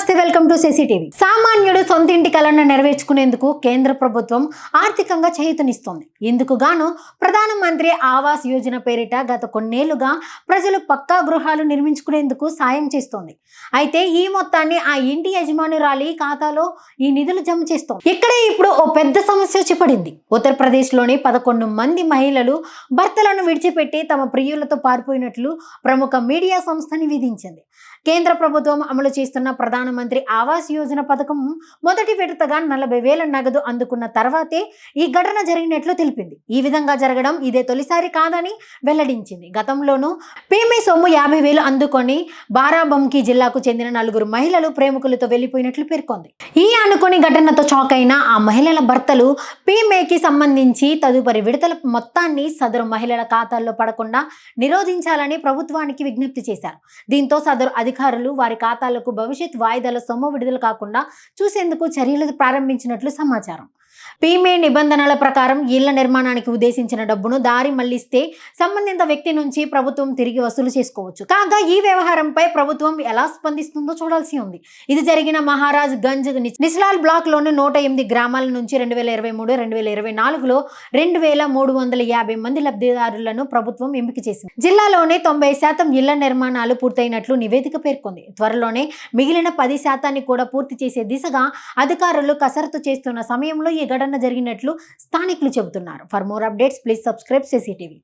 నమస్తే welcome to TV సామాన్యుడు సొంత ఇంటి కలను నెరవేర్చుకునేందుకు కేంద్ర ప్రభుత్వం ఆర్థికంగా చేయుతనిస్తోంది. ఇందుకు గాను ప్రధానమంత్రి ఆవాస్ యోజన పేరిట గత కొన్నేళ్ళుగా ప్రజలు పక్కా గృహాలు నిర్మించుకునేందుకు సాయం చేస్తోంది. అయితే ఈ మొత్తాన్ని ఆ ఇంటి యజమానురాలి ఖాతాలో ఈ నిధులు జమ చేస్తోంది. ఇక్కడే ఇప్పుడు ఓ పెద్ద సమస్య వచ్చి ఉత్తరప్రదేశ్లోని పదకొండు మంది మహిళలు భర్తలను విడిచిపెట్టి తమ ప్రియులతో పారిపోయినట్లు ప్రముఖ మీడియా సంస్థ నివేదించింది. కేంద్ర ప్రభుత్వం అమలు చేస్తున్న ప్రధానమంత్రి ఆవాస్ యోజన పథకం మొదటి విడతగా నలభై వేల నగదు అందుకున్న తర్వాతే ఈ ఘటన జరిగినట్లు తెలిపింది. ఈ విధంగా జరగడం ఇదే తొలిసారి కాదని వెల్లడించింది. గతంలోనూ పీఎంఏ సొమ్ము యాభై వేలు అందుకొని బారాబంకి జిల్లాకు చెందిన నలుగురు మహిళలు ప్రేమికులతో వెళ్ళిపోయినట్లు పేర్కొంది. ఈ అనుకుని ఘటనతో షాక్ అయిన ఆ మహిళల భర్తలు పీమేకి సంబంధించి తదుపరి విడతల మొత్తాన్ని సదరు మహిళల ఖాతాల్లో పడకుండా నిరోధించాలని ప్రభుత్వానికి విజ్ఞప్తి చేశారు. దీంతో సదరు అధికారులు వారి ఖాతాలకు భవిష్యత్ వాయిదాల సొమ్ము విడుదల కాకుండా చూసేందుకు చర్యలు ప్రారంభించినట్లు సమాచారం. పీమే నిబంధనల ప్రకారం ఇళ్ళ నిర్మాణానికి ఉద్దేశించిన డబ్బును దారి మళ్ళిస్తే సంబంధిత వ్యక్తి నుంచి ప్రభుత్వం తిరిగి వసూలు చేసుకోవచ్చు. కాగా ఈ వ్యవహారంపై ప్రభుత్వం ఎలా స్పందిస్తుందో చూడాల్సి ఉంది. ఇది జరిగిన మహారాజ్ గంజ్ నిస్లాల్ బ్లాక్లోని నూట ఎనిమిది గ్రామాల నుంచి రెండు వేల ఇరవై మూడు రెండు వేల ఇరవై నాలుగులో రెండు వేల మూడు వందల యాభై మంది లబ్ధిదారులను ప్రభుత్వం ఎంపిక చేసింది. జిల్లాలోనే తొంభై శాతం ఇళ్ళ నిర్మాణాలు పూర్తయినట్లు నివేదిక పేర్కొంది. త్వరలోనే మిగిలిన పది శాతాన్ని కూడా పూర్తి చేసే దిశగా అధికారులు కసరత్తు చేస్తున్న సమయంలో ఈ ఘటన జరిగినట్లు స్థానికులు చెబుతున్నారు. For more updates please subscribe CCTV